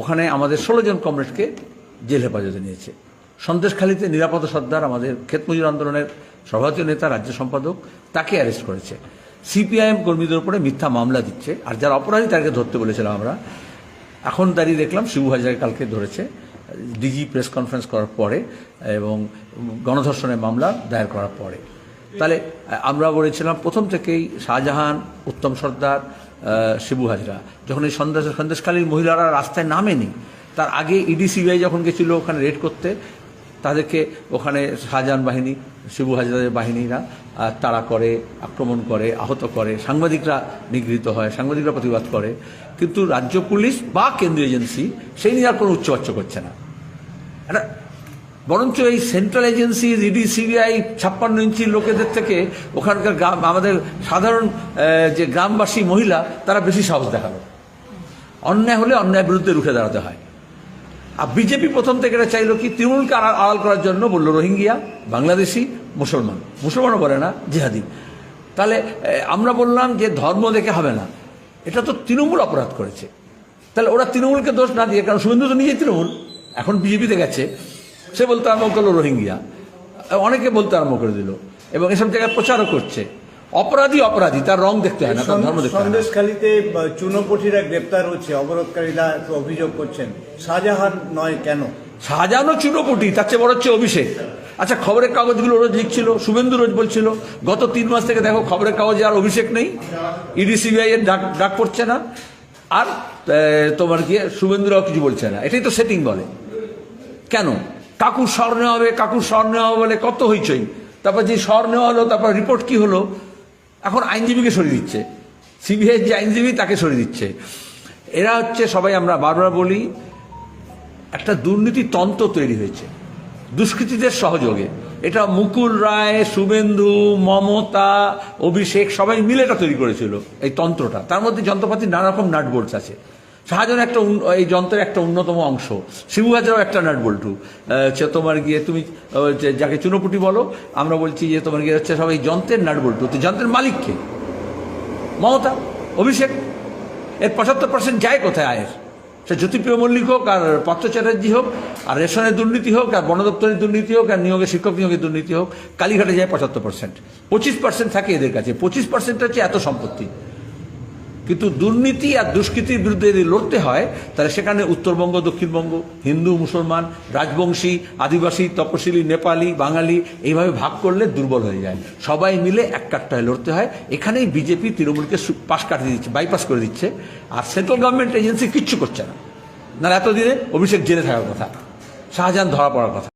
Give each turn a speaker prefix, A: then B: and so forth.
A: ওখানে আমাদের ষোলো জন কমরেডকে জেল হেফাজতে নিয়েছে। সন্দেশখালীতে নিরাপদ সর্দার আমাদের ক্ষেত মজুর আন্দোলনের সভাপতি নেতা, রাজ্য সম্পাদক, তাকে অ্যারেস্ট করেছে। সিপিআইএম কর্মীদের উপরে মিথ্যা মামলা দিচ্ছে, আর যারা অপরাধী তাকে ধরতে বলেছিলাম আমরা। এখন দাঁড়িয়ে দেখলাম শিবু হাজারে কালকে ধরেছে। ডিজি প্রেস কনফারেন্স করার পরে এবং গণধর্ষণের মামলা দায়ের করার পরে। তাহলে আমরা বলেছিলাম, প্রথম থেকেই শাহজাহান, উত্তম সর্দার শিবু হাজরা। যখন এই সন্দেশ সন্দেশকালীন মহিলারা রাস্তায় নামেনি, তার আগে ইডি সিবিআই যখন গেছিল ওখানে রেড করতে, তাদেরকে ওখানে শাহজাহান বাহিনী, শিবু হাজরাদের বাহিনীরা তাড়া করে, আক্রমণ করে, আহত করে। সাংবাদিকরা নিগৃহীত হয়, সাংবাদিকরা প্রতিবাদ করে। কিন্তু রাজ্য পুলিশ বা কেন্দ্রীয় এজেন্সি, সেই নিয়ে আর কোনো উচ্চবাচ্য করছে না। একটা বরঞ্চ এই সেন্ট্রাল এজেন্সি ইডি সিবিআই ছাপ্পান্ন ইঞ্চির লোকেদের থেকে ওখানকার গ্রাম, আমাদের সাধারণ যে গ্রামবাসী মহিলা, তারা বেশি সাহস দেখাল। অন্যায় হলে অন্যায়ের বিরুদ্ধে রুখে দাঁড়াতে হয়। আর বিজেপি প্রথম থেকে এটা চাইলো কি, তৃণমূলকে আড়াল করার জন্য বলল রোহিঙ্গিয়া, বাংলাদেশি, মুসলমান। মুসলমানও বলে না, জিহাদি। তাহলে আমরা বললাম যে ধর্ম দেখে হবে না। এটা তো তৃণমূল অপরাধ করেছে। তাহলে ওরা তৃণমূলকে দোষ না দিয়ে, কারণ শুভেন্দু তো নিজেই তৃণমূল। এখন বিজেপিতে গেছে। সে বলতে আরম্ভ করল রোহিঙ্গিয়া। অনেকে বলতে আরম্ভ করে দিল। এবং এসব জায়গায় প্রচারও করছে। অপরাধী অপরাধী তার রং দেখতে হয় না তার ধর্ম দেখতে হয়
B: সন্দেশখালীতে চুনোপটিরা গ্রেপ্তার হচ্ছে অবরোধকারীরা অভিযোগ করছেন। শাহজাহান নয় কেন?
A: সাজানো চুনোপুটি তার চেয়ে বড় হচ্ছে অভিষেক। আচ্ছা খবরের কাগজগুলো রোজ লিখছিল শুভেন্দু রোজ বলছিল গত তিন মাস থেকে দেখো খবরের কাগজে আর অভিষেক নেই। ইডি সিবিআই এর ডাক ডাক পড়ছে না। আর তোমার কি শুভেন্দুরাও কিছু বলছে না। এটাই তো সেটিং বলে। কেন? কাকুর স্বর নেওয়া হবে কাকুর স্বর নেওয়া হবে বলে কত হইচই। তারপর যে স্বর নেওয়া হলো, তারপর রিপোর্ট কি হলো? এখন আইনজীবীকে সরিয়ে দিচ্ছে। সিবিআই যে আইনজীবী, তাকে সরিয়ে দিচ্ছে। এরা হচ্ছে সবাই আমরা বারবার বলি, একটা দুর্নীতি তন্ত্র তৈরি হয়েছে। দুষ্কৃতীদের সহযোগে। এটা মুকুল রায়, শুভেন্দু, মমতা, অভিষেক, সবাই মিলে এটা তৈরি করেছিল, এই তন্ত্রটা। তার মধ্যে যন্ত্রপাতির নানা রকম নাট বোল্টস আছে। শাহজাহান একটা এই যন্ত্রের একটা অন্যতম অংশ। শিবু হাজারাও একটা নাট বল্টু। সে তোমার গিয়ে তুমি যাকে চুনোপুটি বলো, আমরা বলছি যে তোমার গিয়ে হচ্ছে সবাই যন্ত্রের নাট বল্টু। তো যন্ত্রের মালিককে মমতা? অভিষেক? এর পঁচাত্তর পার্সেন্ট যায় কোথায় আয়ের? সে জ্যোতিপ্রিয় মল্লিক হোক, আর পার্থ চ্যাটার্জি হোক, আর রেশনের দুর্নীতি হোক, আর বন দপ্তরের দুর্নীতি হোক, আর নিয়োগে শিক্ষক নিয়োগের দুর্নীতি হোক, কালীঘাটে যায় পঁচাত্তর পার্সেন্ট পঁচিশ পার্সেন্ট থাকে এদের কাছে। পঁচিশ পার্সেন্ট হচ্ছে এত সম্পত্তি। কিন্তু দুর্নীতি আর দুষ্কৃতির বিরুদ্ধে যদি লড়তে হয়, তাহলে সেখানে উত্তরবঙ্গ, দক্ষিণবঙ্গ, হিন্দু, মুসলমান, রাজবংশী, আদিবাসী, তপশিলি, নেপালি, বাঙালি, এইভাবে ভাগ করলে দুর্বল হয়ে যায়। সবাই মিলে এক কাঠটায় লড়তে হয়। এখানেই বিজেপি তৃণমূলকে পাশ কাটিয়ে দিচ্ছে বাইপাস করে দিচ্ছে। আর সেন্ট্রাল গভর্নমেন্ট এজেন্সি কিচ্ছু করছে না। না এতদিনে অভিষেক জেলে থাকার কথা, শাহজাহান ধরা পড়ার কথা।